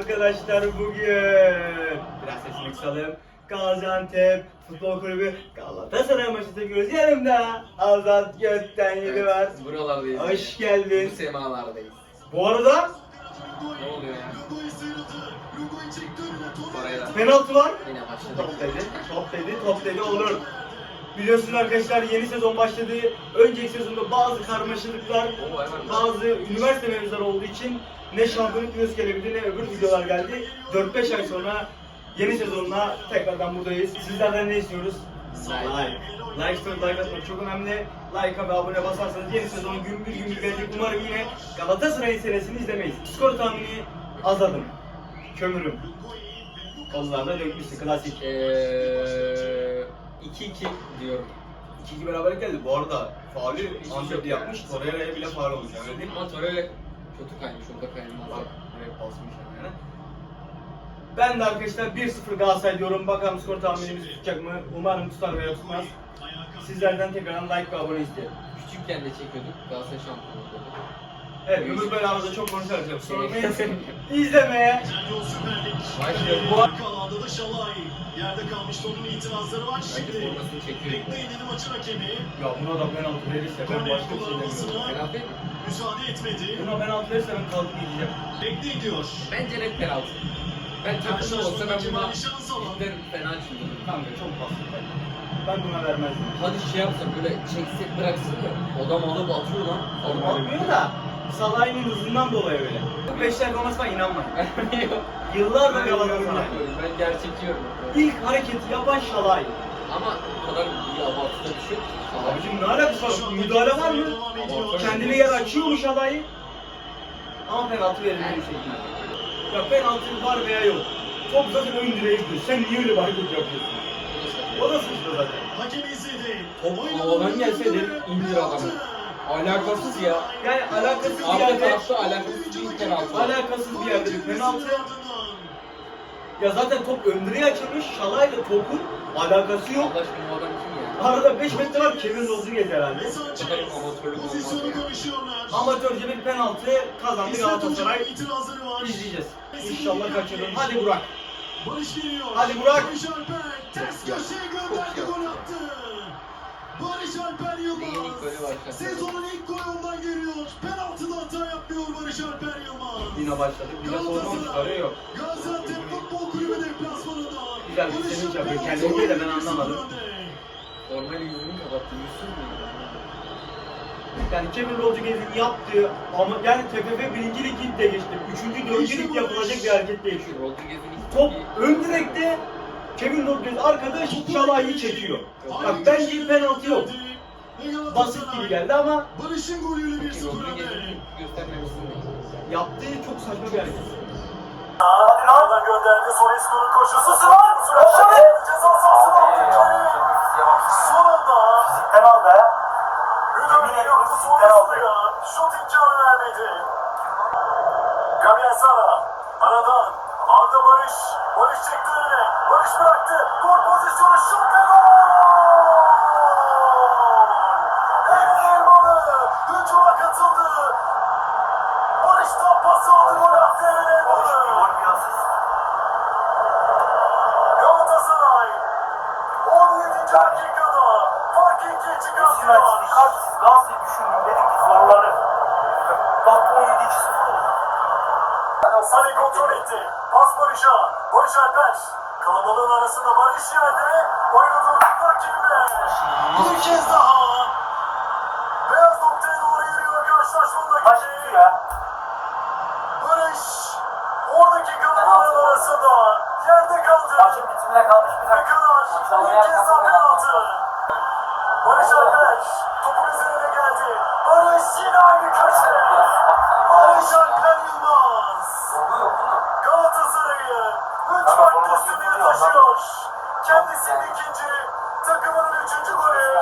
Arkadaşlar bugün biraz sesini kısalım. Gaziantep Futbol Kulübü Galatasaray maçı çekiyoruz. Yanımda Azat Gökten Yedi var. Buralardayız. Hoş geldin. Bu semalardayız. Bu arada Ne oluyor ya? Oraya da penaltı var. yine başladık. Top dedi, top dedi, top dedi olur. Biliyorsunuz arkadaşlar yeni sezon başladı. Önceki sezonda bazı karmaşalıklar, bazı üniversite mevzuları olduğu için ne şampiyonluk videosu gelebildi ne öbür videolar geldi. 4-5 ay sonra yeni sezonla tekrardan buradayız. Sizlerden ne istiyoruz? Like. Like istiyoruz, like atmak çok önemli. Like'a ve abone basarsanız yeni sezon gün bir gün bir gelecek. Umarım yine Galatasaray'ın senesini izlemeyiz. Skor tahmini azadım. Kömürüm. Kollarda dökmüştü klasik. Eee 2-2 diyorum. 2-2 beraberlik geldi. Bu arada faulü Antepli yapmış. Torreira'ya bile faul olmuş. Öyle değil mi? Ama Torreira kötü kaymış orada kayılmaz. Bak, buraya basmış yani. Ben de arkadaşlar 1-0 Galatasaray diyorum. Bakalım skor tahminimiz tutacak mı? Umarım tutar veya tutmaz. Sizlerden tekrardan like ve abone isterim. Küçükken de çekiyorduk. Galatasaray şampiyon oldu. Evet, ömür böyle arada çok konuşarız. Şey- Sormayın. İzlemeye. Başlıyorum. Bu Alanda da Şalay. Yerde kalmış topun itirazları var şimdi. Bekleyin dedi maçın hakemi. Ya buna da penaltı verirse ben Korner başka bir şey demiyorum. Penaltı değil mi? müsaade etmedi. Buna penaltı verirse ben kalkıp gideceğim. Bekleyin diyor. Bence net penaltı. Ben takımda olsa ben buna cidden fena çıldırırım. Kanka çok basit. Ben buna vermezdim. Hadi şey yapsa böyle çekse bıraksın da adam alıp atıyor lan. Atmıyor da Salah'ın hızından dolayı öyle. 5 dakika inanmam. Yok. Yıllardır Galatasaray. Ben gerçekliyorum. İlk hareketi yapan Şalay. Ama o kadar bir abartıda bir şey yok. Abicim ne alakası var? Müdahale var mı? Kendine yer açıyor mu Şalay? Ama penaltı verilmiyor bir şekilde. Ya penaltı var veya yok. Top zaten ön direğe gidiyor. Sen niye öyle bir hareket yapıyorsun? O da suçlu zaten. Hakem izledi. Top havadan gelse de indir adamı. Alakasız ya. Yani alakasız bir Arka yerde, tarafta alakasız bir penaltı. alakasız bir yerde bir penaltı. Ya zaten top ön direğe açılmış. Şalay'la topun alakası yok. Allah aşkına bu adam kim ya? Arada 5 metre var. Kevin Rodriguez herhalde. Pozisyonu konuşuyorlar. Amatörce bir penaltı kazandı İsmet Hoca'nın Galatasaray. itirazları var. İzleyeceğiz. İnşallah kaçırırım. Hadi Burak. Barış geliyor. Hadi Burak. Barış Alper ters köşeye gönderdi gol attı. Barış Alper Yılmaz. Sezonun ilk golü ondan geliyor. Penaltıda hata yapmıyor Barış Alper Yılmaz. Yine başladık. Yine sorma çıkarıyor yok. Gaziantep Futbol Kulübü deplasmanında. Güzel bir Barış sevinç yapıyor. Kendini de ben anlamadım. Normal yüzünü kapattı. Yüzsüz mü? Yani Kevin Rodriguez'in yaptığı ama yani TFF birinci lig de geçti. Üçüncü, dördüncü lig yapılacak bir hareket değil. Rodriguez'in Top ön direkte Kevin Rodriguez arkadaş Şalay'ı çekiyor. Bak bence penaltı yok. Basit gibi geldi ama Barış'ın golüyle Peki 1-0 önde. Yaptığı çok saçma bir hareket. Ağdan gönderdi. Soresco'nun koşusu. Sıvar. Ceza sahasına aldı. Son anda. Aldı. Müdahale yaptı Soresco'ya. Şut imkanı vermedi. Gabriel Sara. Aradan. Arda Barış. Barış çekti önüne. Barış bıraktı. Gol pozisyonu. Şut ve gol. Emre Elmalı. Hücuma katıldı. Barış'tan pas aldı. Gol attı Emre Elmalı. Galatasaray 17. dakikada fark ikiye çıkartıyor. Galatasaray düşündüm dedim ki zorlanır. Bak 17 2-0 olur. Sani kontrol etti. Barış'a. Barış Alper. Kalabalığın arasında Barış yerde. Oyunu durdurdu rakibine. Bir kez daha. Beyaz noktaya doğru yürüyor karşılaşmanın rakibi. ya. Barış. Oradaki kalabalığın arasında. Yerde kaldı. bitimine kalmış bir Ne kadar? Bir kez daha penaltı. Barış Alper topun üzerine geldi. Barış yine aynı köşe. Barış Alper 3 farklı üstünlüğü taşıyor. Kendisinin ikinci, takımının üçüncü golü.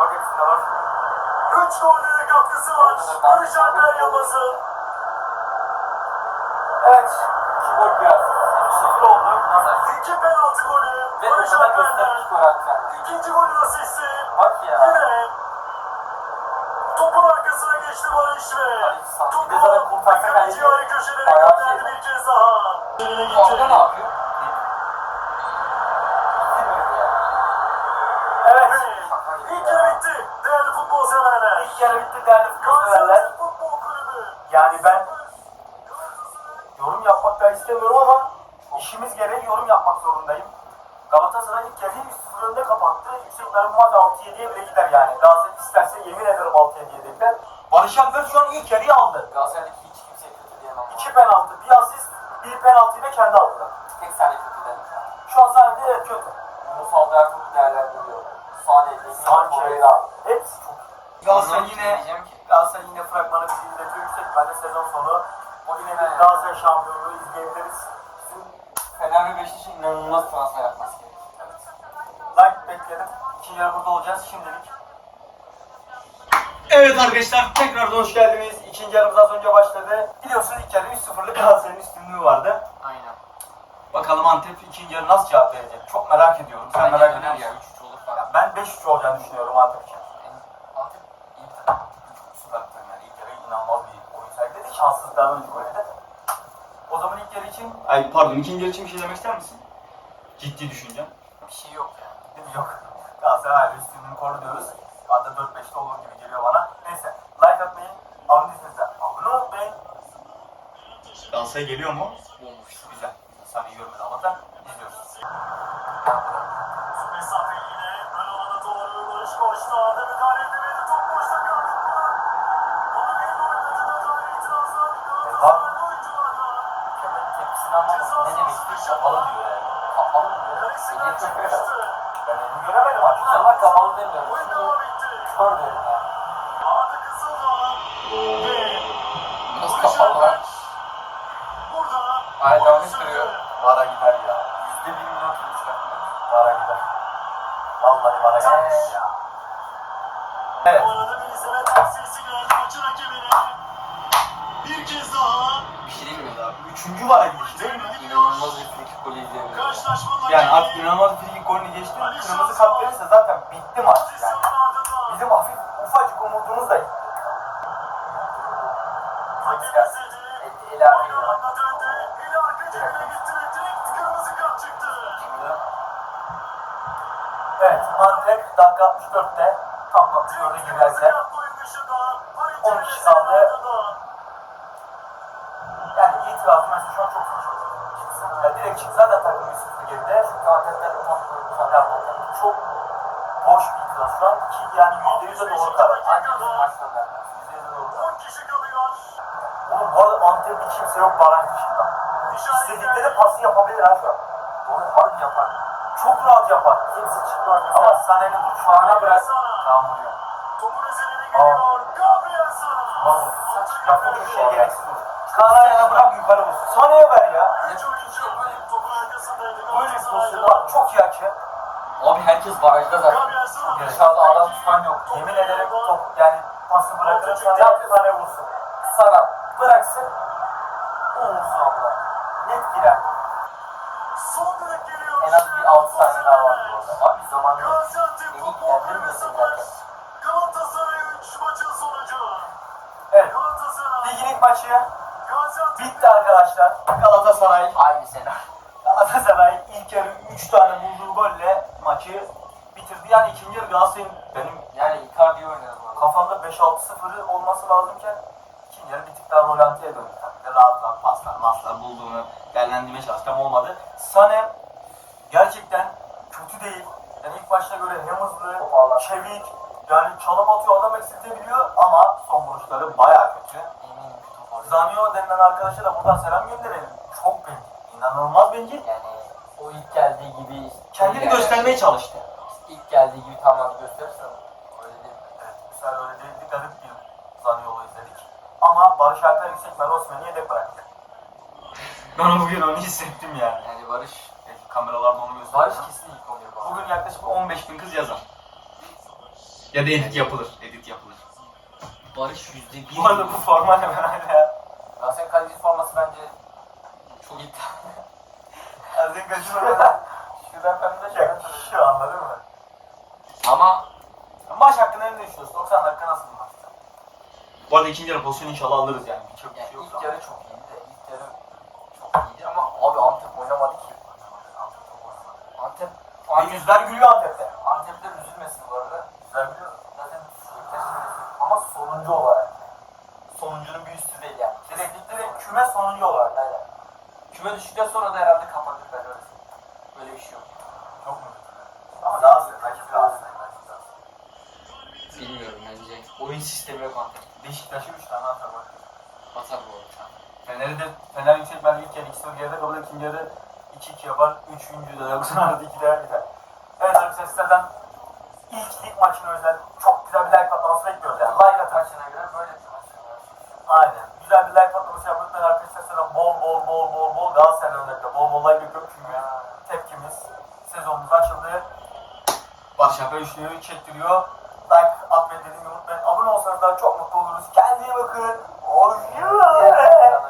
Bak hepsinde var. 3 golde de katkısı var. Barış Alper Yılmaz'ın. Evet. İki gol biraz. 0 oldu. İki penaltı golü. Barış Alper'den. İkinci golün asisti. Bak Yine topun arkasına geçti Barış ve topu Bir de kurtarsa kaleci ciğeri köşelere gönderdi bir kez daha. Arada ne yapıyor? Evet. İlk yarı bitti. Değerli futbol severler. İlk yarı bitti değerli futbol severler. Galatasaray Futbol Kulübü. Yani ben yorum yapmak da istemiyorum ama işimiz gereği yorum yapmak zorundayım. Galatasaray ilk yarıyı 3-0 önde kapattı. Yüksek ihtimalle bu maç 6-7'ye bile gider yani. Galatasaray isterse yemin ederim 6-7'ye de gider. Barış Alper şu an ilk yarıyı aldı. Galatasaray'daki hiç kimseye kötü diyemem. İki penaltı, bir asist, bir penaltıyı da kendi aldılar. Tek saniye. Şu an sahnede evet kötü. Yunus Albayar çok değerlendiriyor. Sahne, Sanki. Torreira. Hepsi çok iyi. Galatasaray yine. Galatasaray yine fragmanı bizi izletiyor. Yüksek ihtimalle sezon sonu o yine bir Galatasaray şampiyonluğu izleyebiliriz. Bizim Fener ve inanılmaz transfer yapması gerekiyor. like bekledim. İkinci yarı burada olacağız şimdilik. Evet arkadaşlar tekrardan hoş geldiniz. İkinci yarımız az önce başladı. Biliyorsunuz ilk yarı 3-0'lık Galatasaray'ın üstünlüğü vardı. Aynen. Bakalım Antep ikinci yarı nasıl cevap verecek? Çok merak ediyorum. Sen Bence merak ediyor döner musun? ya 3-3 olur falan. Ya ben 5-3 olacağını düşünüyorum Antep için. Antep iyi bir takım. Süper takım yani. İlk yarı inanılmaz bir oyun sergiledi. Şanssızlıklardan bir gol yedi. O zaman ilk yarı için Ay pardon ikinci yarı için bir şey demek ister misin? Ciddi düşüneceğim. Bir şey yok ya. Değil mi? Yok. Galatasaray hala üstünlüğünü koru diyoruz. Hatta 4-5'te olur gibi geliyor bana. Neyse. Like atmayı, abone değilseniz de abone olmayı. Galatasaray geliyor mu? Olmuş. Güzel. Sahneyi görmeden Allah'tan izliyoruz. Mesafe yine ön alana doğru Barış koştu. Arda müdahale edemedi. Top boşta kaldı. Onu bir oynadı da itirazlar. Oyuncularla. Kemal'in tepkisini anlamadım. Ne demek istiyor? Kapalı diyor yani. Kapalı mı? Çıkmıştı. Ben elini göremedim artık. İnşallah kapalı demiyorum. Oyun Şimdi devam etti. kör diyorum ya. Burada Ay, oyun devam sürdü. ettiriyor. Vara gider ya. Yüzde bir milyon çıkartmak. Vara gider. Vallahi vara gider ya. Evet. Bir kez daha Bir şey değil mi? Üçüncü vara gidişi değil mi? İnanılmaz bir frikik golü karşılaşmanın Yani artık inanılmaz bir frikik golünü geçti. Kırmızı kart verirse zaten bitti maç yani. Bizim hafif ufacık umudumuz da gitti. hakem. El- el gitti çıktı. Evet, Antep dakika 64'te tam da 64'e Direkt kırmızı girerse kart oyun dışında. Harit 10 kişi kaldı. yani itirazı mesela şu an çok saçma. Ya direkt çık zaten takım 1-0 geride. Çünkü Antep'ten tam yani çok boş bir itiraz şu an ki yani %100'e doğru karar. Hangi bizim maçtan vermez? %100'e doğru karar. 10 kişi kalıyor. Oğlum bu arada Antep'te kimse yok Baran dışında. İstedikleri pası yapabilir ha şu an. Doğru harbi yapar. Çok rahat yapar. Kimse çıkmaz. Ama Sané'nin duruşlarına bırak. Tamam vuruyor. Topun üzerine geliyor. Gabriel Sara. Yapacak bir şey gereksiz. Kaan ayağına bırak yukarı vur. Sané'ye ver ya. Üç oyuncu topun arkasındaydı. Böyle bir pozisyon var. Çok iyi hakem. Abi herkes barajda zaten. Dışarıda adam tutan yok. Yemin ederim top yani pası bırakır sana Sané vursun. Sana Bıraksın. O vursun abla. Net girer. En az bir 6 tane daha var bu arada. Abi zamanında Gaziantep Beni ilgilendirmiyorsun 0. zaten. Galatasaray 3 maçın sonucu. Evet. Galatasaray. Ligin ilk maçı bitti arkadaşlar. Galatasaray aynı sene. Galatasaray ilk yarı 3 tane bulduğu golle maçı bitirdi. Yani ikinci yarı Galatasaray'ın benim Yani Icardi oynadı kafamda 5-6-0'ı olması lazımken ikinci yarı bir tık daha rolantiye döndü. Rahat paslar maslar bulduğunu değerlendirmeye çalıştım olmadı. Sané gerçekten kötü değil. Yani ilk başta göre hem hızlı, çevik, yani çalım atıyor adam eksiltebiliyor ama son vuruşları bayağı kötü. Zanio denilen arkadaşa da buradan selam gönderelim. Çok bencil. İnanılmaz bencil. Yani o ilk geldiği gibi Kendini yani. göstermeye çalıştı. İlk geldiği gibi tamam gösterirsen öyle değil. Evet, sefer öyle bir Zaniolo izledik. Ama Barış Alper Yüksekmen Osman'ı yedek bıraktı. Ben bugün onu hissettim yani. Yani Barış Belki kameralarda onu gösteriyor. Barış kesin ilk 11 bu arada. Bugün yaklaşık 15 bin kız yazar. Ya da edit yapılır. Edit yapılır. Barış yüzde bir. Bu arada bu forma ne ben hala. Galatasaray kaleci forması bence çok iddia. Azın kaçırmadan. Şuradan pembe şey. Şu anladın mı? Ama Maç hakkında ne düşünüyorsun? 90 dakika nasıl? Bu arada ikinci yarı pozisyonu inşallah alırız yani. Çok bir Yani şey yok. ilk yarı çok iyiydi de ilk yarı çok iyiydi ama abi Antep oynamadı ki. Antep. Antep yüzler gülüyor Antep'te. Antep'te üzülmesin bu arada. Ben biliyorum. Zaten ama sonuncu olarak. Sonuncunun bir üstü değil Yani Kesinlikle ve küme sonuncu olarak. Yani küme düştükten sonra da herhalde kapatırlar öyle. Böyle bir şey yok. Çok mu kötüler? Ama Galatasaray, rakip Galatasaray. rakip Galatasaray. Bilmiyorum bence. Oyun sistemi yok Antep. Beşiktaş'a 3 tane atar var. Atar bu arada. Fener'i de Fener yüksek ben ilk yarı 2-0 geride kalır. ikinci yarı 2-2 yapar. Üçüncü de 90 2 değer biter. Evet arkadaşlar sizlerden ilk lig maçına özel çok güzel bir like patlaması bekliyoruz yani. Like atar. Maçına göre böyle bir maç. Aynen. Güzel bir like patlaması yapmak ben arkadaşlar sana bol bol bol bol bol Galatasaray önlerinde bol bol like bekliyorum çünkü tepkimiz sezonumuz açıldı. Başak'a üçlüğü çektiriyor. Like atmayı dediğimi unutmayın olsanız daha çok mutlu oluruz. Kendinize bakın. Hoşçakalın.